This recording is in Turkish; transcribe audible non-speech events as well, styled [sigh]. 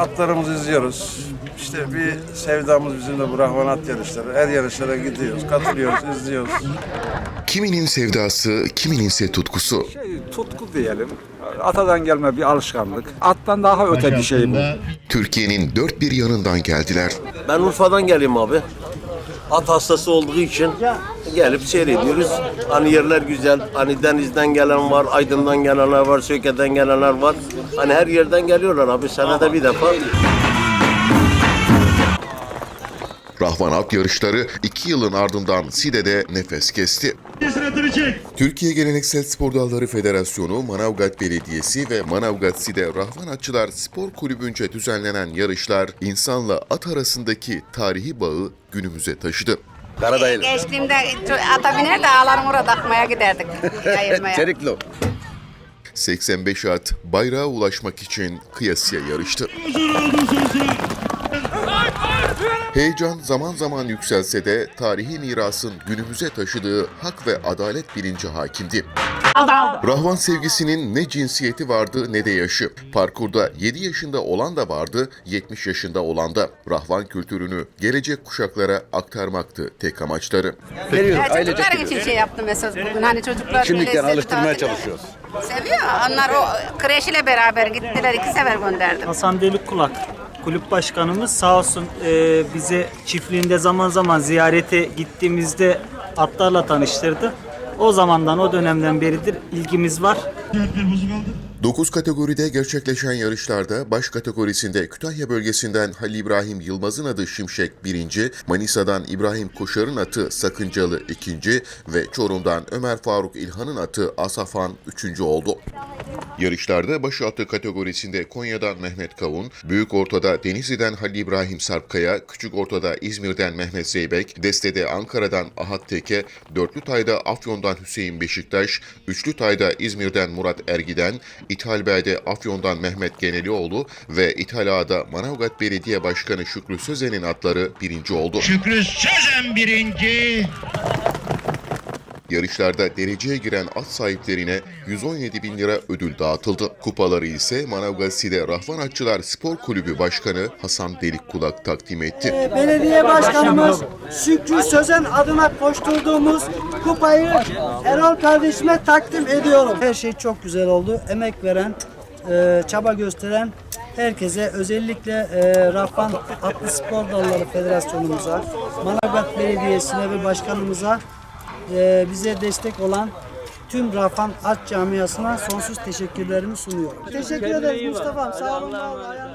atlarımızı izliyoruz. İşte bir sevdamız bizim de bu rahvan at yarışları. Her yarışlara gidiyoruz, katılıyoruz, izliyoruz. Kiminin sevdası, kimininse tutkusu. Şey, tutku diyelim. Atadan gelme bir alışkanlık. Attan daha öte bir şey bu. Türkiye'nin dört bir yanından geldiler. Ben Urfa'dan geleyim abi. At hastası olduğu için gelip seyrediyoruz. Hani yerler güzel. Hani denizden gelen var, Aydın'dan gelenler var, Söke'den gelenler var. Hani her yerden geliyorlar abi. Senede bir defa. Rahvan at yarışları iki yılın ardından Side'de nefes kesti. Türkiye Geleneksel Spor Dalları Federasyonu, Manavgat Belediyesi ve Manavgat Side Rahvan Atçılar Spor Kulübü'nce düzenlenen yarışlar insanla at arasındaki tarihi bağı günümüze taşıdı. Gençliğimde ço- ata biner de ağlarım orada takmaya giderdik. [laughs] Yayılmaya. 85 at bayrağa ulaşmak için kıyasıya yarıştı. Heyecan zaman zaman yükselse de tarihi mirasın günümüze taşıdığı hak ve adalet bilinci hakimdi. Rahvan sevgisinin ne cinsiyeti vardı ne de yaşı. Parkurda 7 yaşında olan da vardı, 70 yaşında olan da. Rahvan kültürünü gelecek kuşaklara aktarmaktı tek amaçları. Ya çocuklar için şey yaptım mesela bugün. Hani çocuklar Şimdiden alıştırmaya çalışıyoruz. Seviyor. Onlar o kreş ile beraber gittiler. iki sefer gönderdim. Hasan Delikkulak kulüp başkanımız sağ olsun e, bize çiftliğinde zaman zaman ziyarete gittiğimizde atlarla tanıştırdı. O zamandan o dönemden beridir ilgimiz var. 9 kategoride gerçekleşen yarışlarda baş kategorisinde Kütahya bölgesinden Halil İbrahim Yılmaz'ın adı Şimşek 1. Manisa'dan İbrahim Koşar'ın atı Sakıncalı 2. ve Çorum'dan Ömer Faruk İlhan'ın atı Asafan 3. oldu. Yarışlarda baş atı kategorisinde Konya'dan Mehmet Kavun, Büyük Ortada Denizli'den Halil İbrahim Sarpkaya, Küçük Ortada İzmir'den Mehmet Zeybek, Deste'de Ankara'dan Ahat Teke, Dörtlü Tay'da Afyon'dan Hüseyin Beşiktaş, Üçlü Tay'da İzmir'den Murat Ergiden, İthal Bey'de Afyon'dan Mehmet Genelioğlu ve İthal Ağa'da Manavgat Belediye Başkanı Şükrü Sözen'in atları birinci oldu. Şükrü Sözen birinci. Yarışlarda dereceye giren at sahiplerine 117 bin lira ödül dağıtıldı. Kupaları ise Manavgat Side Rahvan Atçılar Spor Kulübü Başkanı Hasan Delikkulak takdim etti. Belediye Başkanımız Şükrü Sözen adına koşturduğumuz kupayı Erol kardeşime takdim ediyorum. Her şey çok güzel oldu. Emek veren, e, çaba gösteren herkese özellikle e, Rafan Atlı Spor Dalları Federasyonumuza, Manavgat Belediyesi'ne ve başkanımıza e, bize destek olan tüm Rafan At Camiası'na sonsuz teşekkürlerimi sunuyorum. Teşekkür ederiz Mustafa'm. Sağ olun. var olun.